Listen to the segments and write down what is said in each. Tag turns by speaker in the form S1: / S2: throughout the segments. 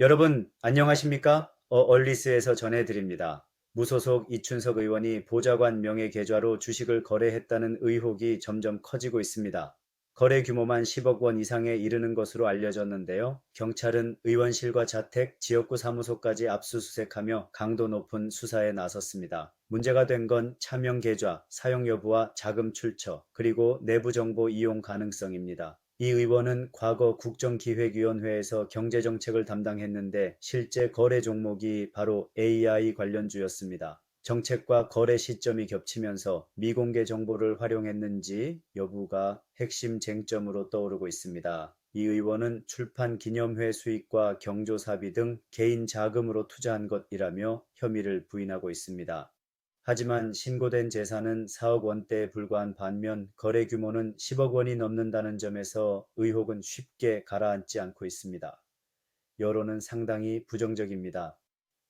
S1: 여러분 안녕하십니까? 어 얼리스에서 전해드립니다. 무소속 이춘석 의원이 보좌관 명의 계좌로 주식을 거래했다는 의혹이 점점 커지고 있습니다. 거래 규모만 10억 원 이상에 이르는 것으로 알려졌는데요. 경찰은 의원실과 자택, 지역구 사무소까지 압수수색하며 강도 높은 수사에 나섰습니다. 문제가 된 건 차명 계좌, 사용 여부와 자금 출처, 그리고 내부 정보 이용 가능성입니다. 이 의원은 과거 국정기획위원회에서 경제정책을 담당했는데 실제 거래 종목이 바로 AI 관련주였습니다. 정책과 거래 시점이 겹치면서 미공개 정보를 활용했는지 여부가 핵심 쟁점으로 떠오르고 있습니다. 이 의원은 출판 기념회 수익과 경조사비 등 개인 자금으로 투자한 것이라며 혐의를 부인하고 있습니다. 하지만 신고된 재산은 4억 원대에 불과한 반면 거래 규모는 10억 원이 넘는다는 점에서 의혹은 쉽게 가라앉지 않고 있습니다. 여론은 상당히 부정적입니다.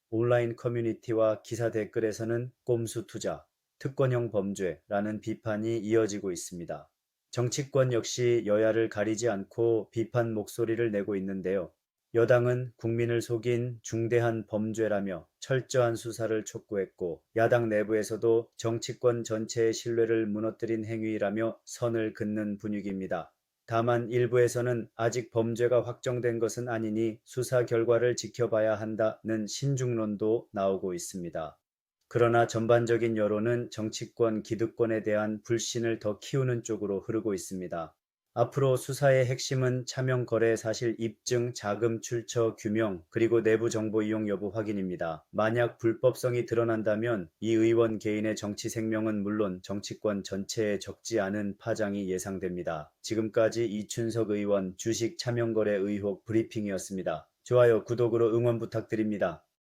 S1: 온라인 커뮤니티와 기사 댓글에서는 꼼수 투자, 특권형 범죄라는 비판이 이어지고 있습니다. 정치권 역시 여야를 가리지 않고 비판 목소리를 내고 있는데요. 여당은 국민을 속인 중대한 범죄라며 철저한 수사를 촉구했고 야당 내부에서도 정치권 전체의 신뢰를 무너뜨린 행위라며 선을 긋는 분위기입니다. 다만 일부에서는 아직 범죄가 확정된 것은 아니니 수사 결과를 지켜봐야 한다는 신중론도 나오고 있습니다. 그러나 전반적인 여론은 정치권 기득권에 대한 불신을 더 키우는 쪽으로 흐르고 있습니다. 앞으로 수사의 핵심은 차명 거래 사실 입증, 자금 출처 규명, 그리고 내부 정보 이용 여부 확인입니다. 만약 불법성이 드러난다면 이 의원 개인의 정치 생명은 물론 정치권 전체에 적지 않은 파장이 예상됩니다. 지금까지 이춘석 의원 주식 차명 거래 의혹 브리핑이었습니다. 좋아요, 구독으로 응원 부탁드립니다.